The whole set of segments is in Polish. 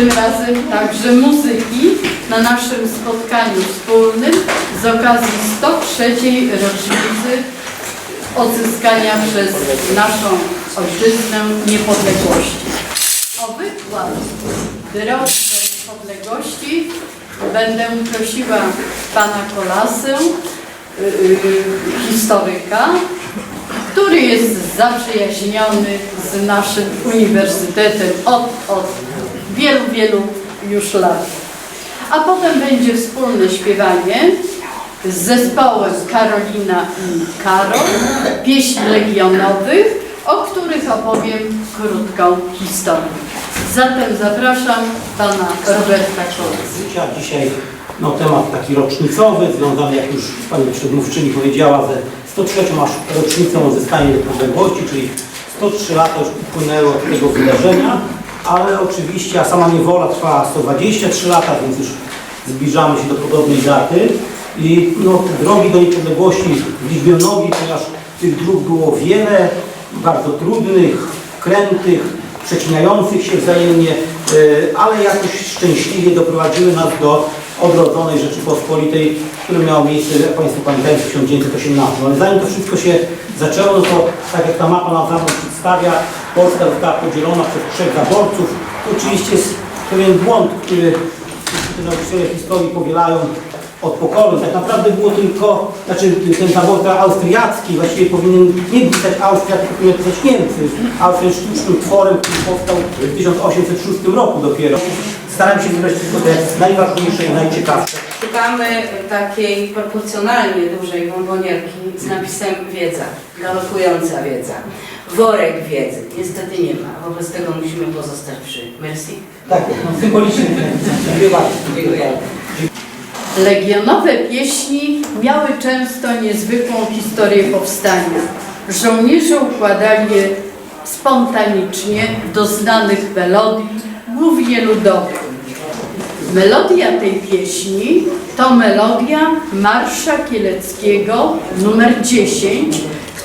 tym razem także muzyki na naszym spotkaniu wspólnym z okazji 103. rocznicy odzyskania przez naszą ojczyznę niepodległości. O wykład Drodze Niepodległości będę prosiła pana Kolasę, y, y, historyka, który jest zaprzyjaźniony z naszym uniwersytetem od, od wielu, wielu już lat. A potem będzie wspólne śpiewanie z zespołem Karolina i Karol, pieśni legionowych, o których opowiem krótką historię. Zatem zapraszam pana Roberta Kolasa. życia. Dzisiaj no, temat taki rocznicowy, związany, jak już Pani przedmówczyni powiedziała, ze 103 aż rocznicą odzyskania niepodległości, czyli 103 lata już upłynęły od tego wydarzenia, ale oczywiście, a sama niewola trwała 123 lata, więc już zbliżamy się do podobnej daty. I no, drogi do niepodległości w liczbie ponieważ tych dróg było wiele, bardzo trudnych, krętych, przecinających się wzajemnie, e, ale jakoś szczęśliwie doprowadziły nas do odrodzonej Rzeczypospolitej, które miało miejsce, jak Państwo pamiętają, w 1918. Ale zanim to wszystko się zaczęło, no to tak jak ta mapa nam zawsze przedstawia, Polska została podzielona przez trzech zaborców. To oczywiście jest pewien błąd, który nauczyciele historii powielają od pokoleń. Tak naprawdę było tylko, znaczy ten zaborca austriacki właściwie powinien nie pisać Austria, tylko powinien pisać Niemcy. Austria jest sztucznym tworem, który powstał w 1806 roku dopiero. Staram się wybrać tylko te najważniejsze i najciekawsze. Szukamy takiej proporcjonalnie dużej bombonierki z napisem wiedza, galopująca wiedza. Worek wiedzy. Niestety nie ma, wobec tego musimy pozostać przy Merci. Tak, no, symbolicznie. Dziękuję bardzo. Dziękuję. Legionowe pieśni miały często niezwykłą historię powstania. Żołnierze układali je spontanicznie do znanych melodii, głównie ludowych. Melodia tej pieśni to melodia Marsza Kieleckiego numer 10,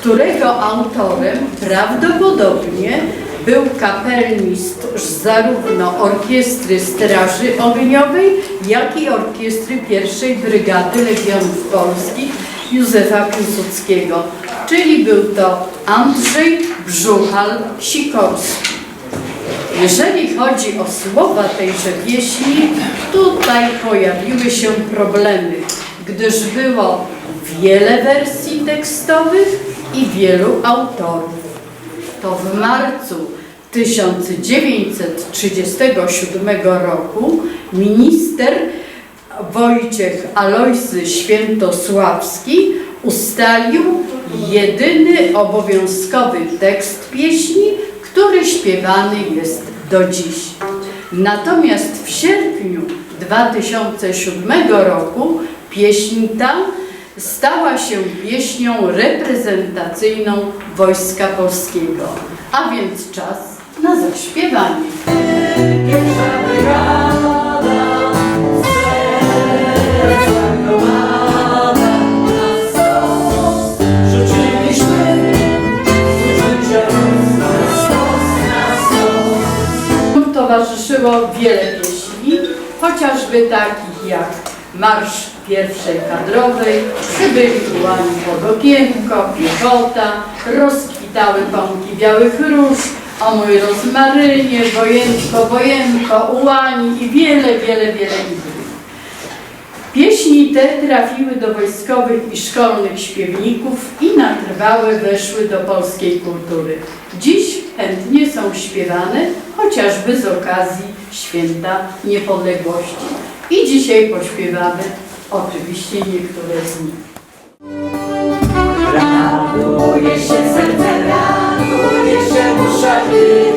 którego autorem prawdopodobnie był kapelmistrz zarówno Orkiestry Straży Ogniowej, jak i Orkiestry pierwszej Brygady Legionów Polskich Józefa Piłsudskiego, czyli był to Andrzej Brzuchal-Sikorski. Jeżeli chodzi o słowa tejże pieśni, tutaj pojawiły się problemy, gdyż było wiele wersji tekstowych i wielu autorów. To w marcu 1937 roku minister Wojciech Alojzy Świętosławski ustalił jedyny obowiązkowy tekst pieśni, który śpiewany jest do dziś. Natomiast w sierpniu 2007 roku pieśń ta stała się pieśnią reprezentacyjną Wojska Polskiego, a więc czas na zaśpiewanie. Towarzyszyło wiele pieśni, chociażby takich jak Marsz Pierwszej Kadrowej, Przybyli ułani pod okienko, Piechota, Rozkwitały pąki białych róż, O mój rozmarynie, Wojenko, Wojenko, Ułani i wiele, wiele, wiele innych. Pieśni te trafiły do wojskowych i szkolnych śpiewników i na trwałe weszły do polskiej kultury. Dziś chętnie są śpiewane, chociażby z okazji Święta Niepodległości. I dzisiaj pośpiewamy oczywiście niektóre z nich. Raduje się serce, raduje się dusza i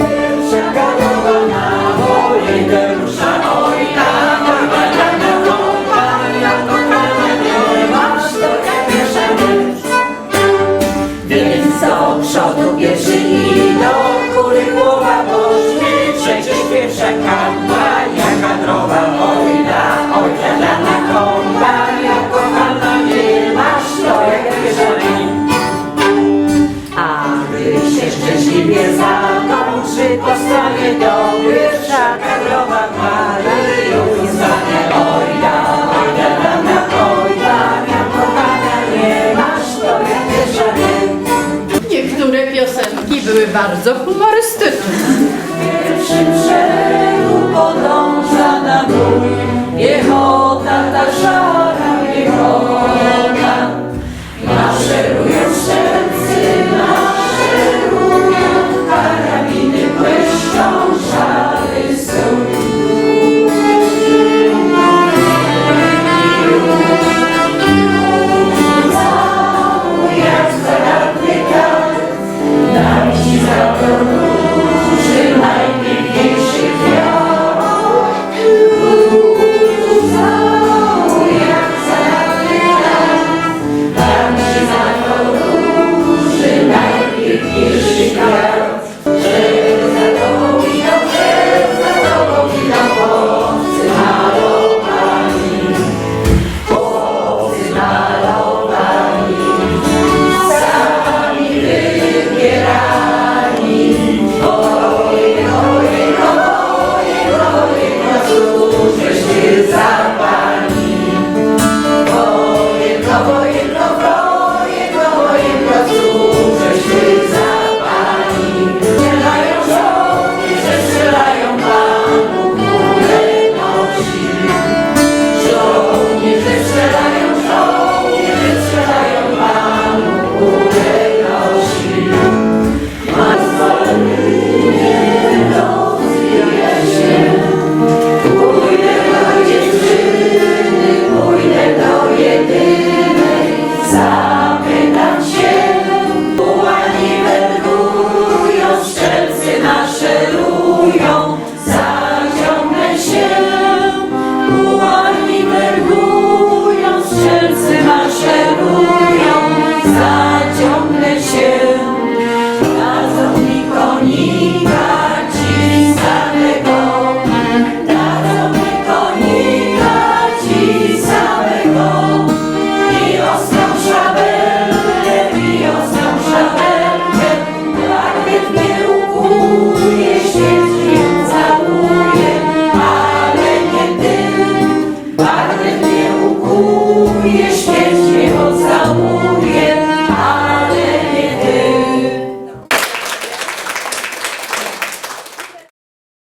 bardzo humorystyczny. W pierwszym szeregu podąża na mój